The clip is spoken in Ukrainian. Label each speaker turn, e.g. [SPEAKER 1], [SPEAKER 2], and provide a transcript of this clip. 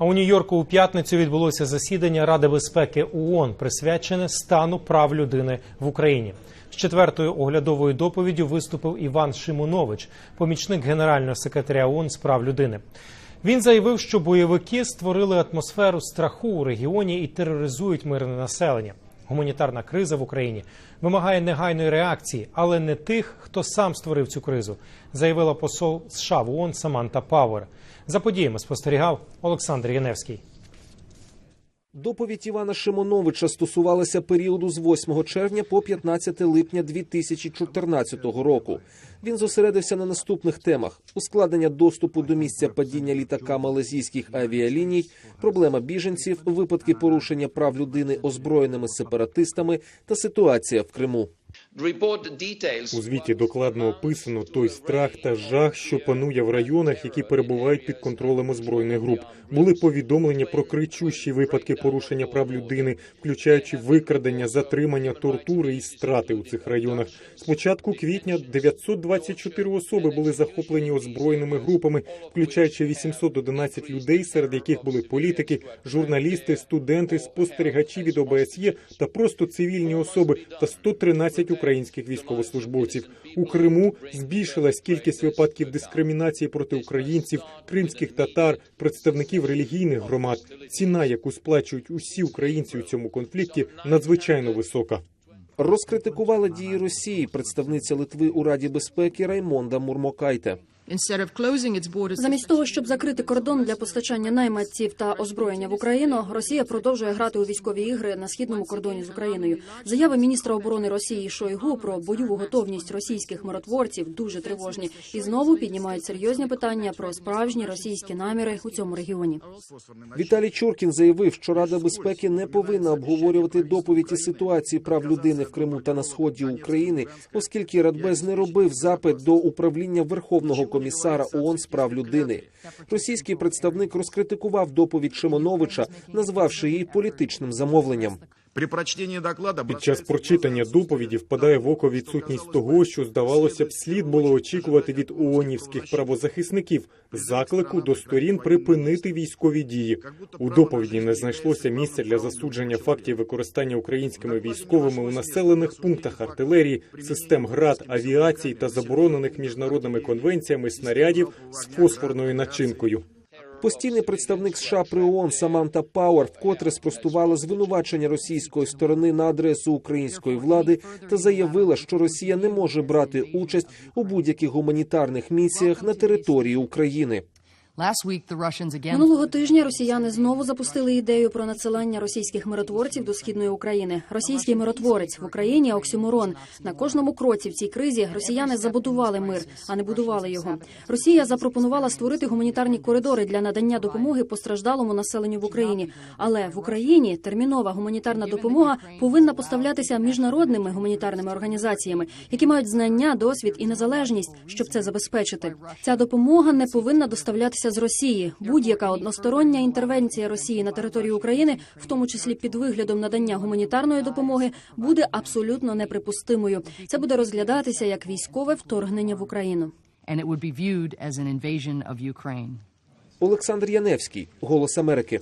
[SPEAKER 1] А у Нью-Йорку у п'ятницю відбулося засідання Ради безпеки ООН, присвячене стану прав людини в Україні. З четвертою оглядовою доповіддю виступив Іван Шимунович, помічник генерального секретаря ООН з прав людини. Він заявив, що бойовики створили атмосферу страху у регіоні і тероризують мирне населення. Гуманітарна криза в Україні вимагає негайної реакції, але не тих, хто сам створив цю кризу, заявила посол США в ООН Саманта Пауер. За подіями спостерігав Олександр Яневський.
[SPEAKER 2] Доповідь Івана Шимоновича стосувалася періоду з 8 червня по 15 липня 2014 року. Він зосередився на наступних темах: ускладнення доступу до місця падіння літака малазійських авіаліній, проблема біженців, випадки порушення прав людини озброєними сепаратистами та ситуація в Криму.
[SPEAKER 3] У звіті докладно описано той страх та жах, що панує в районах, які перебувають під контролем озброєних груп. Були повідомлення про кричущі випадки порушення прав людини, включаючи викрадення, затримання, тортури і страти у цих районах. З початку квітня 924 особи були захоплені озброєними групами, включаючи 811 людей, серед яких були політики, журналісти, студенти, спостерігачі від ОБСЄ та просто цивільні особи та 113 українських військовослужбовців. У Криму збільшилась кількість випадків дискримінації проти українців, кримських татар, представників релігійних громад. Ціна, яку сплачують усі українці у цьому конфлікті, надзвичайно висока.
[SPEAKER 2] Розкритикувала дії Росії представниця Литви у Раді безпеки Раймонда Мурмокайте.
[SPEAKER 4] Instead of closing its borders
[SPEAKER 5] Замість того, щоб закрити кордон для постачання найманців та озброєння в Україну, Росія продовжує грати у військові ігри на східному кордоні з Україною. Заяви міністра оборони Росії Шойгу про бойову готовність російських миротворців дуже тривожні. і знову піднімають серйозні питання про справжні російські наміри у цьому регіоні.
[SPEAKER 2] Віталій Чуркін заявив, що Рада безпеки не повинна обговорювати доповіді ситуації прав людини в Криму та на сході України, оскільки Радбез не робив запит до управління Верховного комісара ООН з прав людини. Російський представник розкритикував доповідь Шимоновича, назвавши її політичним замовленням.
[SPEAKER 6] При прочтении доклада
[SPEAKER 3] Під час прочитання доповіді впадає в око відсутність того, що здавалося б, слід було очікувати від ООНівських правозахисників. Заклику до сторін припинити військові дії. У доповіді не знайшлося місця для засудження фактів використання українськими військовими у населених пунктах артилерії, систем град, авіації та заборонених міжнародними конвенціями снарядів з фосфорною начинкою.
[SPEAKER 2] Постійний представник США при ООН Саманта Пауер вкотре спростувала звинувачення російської сторони на адресу української влади та заявила, що Росія не може брати участь у будь-яких гуманітарних місіях на території України.
[SPEAKER 5] Минулого тижня росіяни знову запустили ідею про надсилання російських миротворців до східної України. Російський миротворець в Україні оксюморон. На кожному кроці в цій кризі росіяни забудували мир, а не будували його. Росія запропонувала створити гуманітарні коридори для надання допомоги постраждалому населенню в Україні. Але в Україні термінова гуманітарна допомога повинна поставлятися міжнародними гуманітарними організаціями, які мають знання, досвід і незалежність, щоб це забезпечити. Ця допомога не повинна доставлятися з Росії. Будь-яка одностороння інтервенція Росії на територію України, в тому числі під виглядом надання гуманітарної допомоги, буде абсолютно неприпустимою. Це буде розглядатися як військове вторгнення в Україну.
[SPEAKER 2] Олександр Яневський, Голос Америки.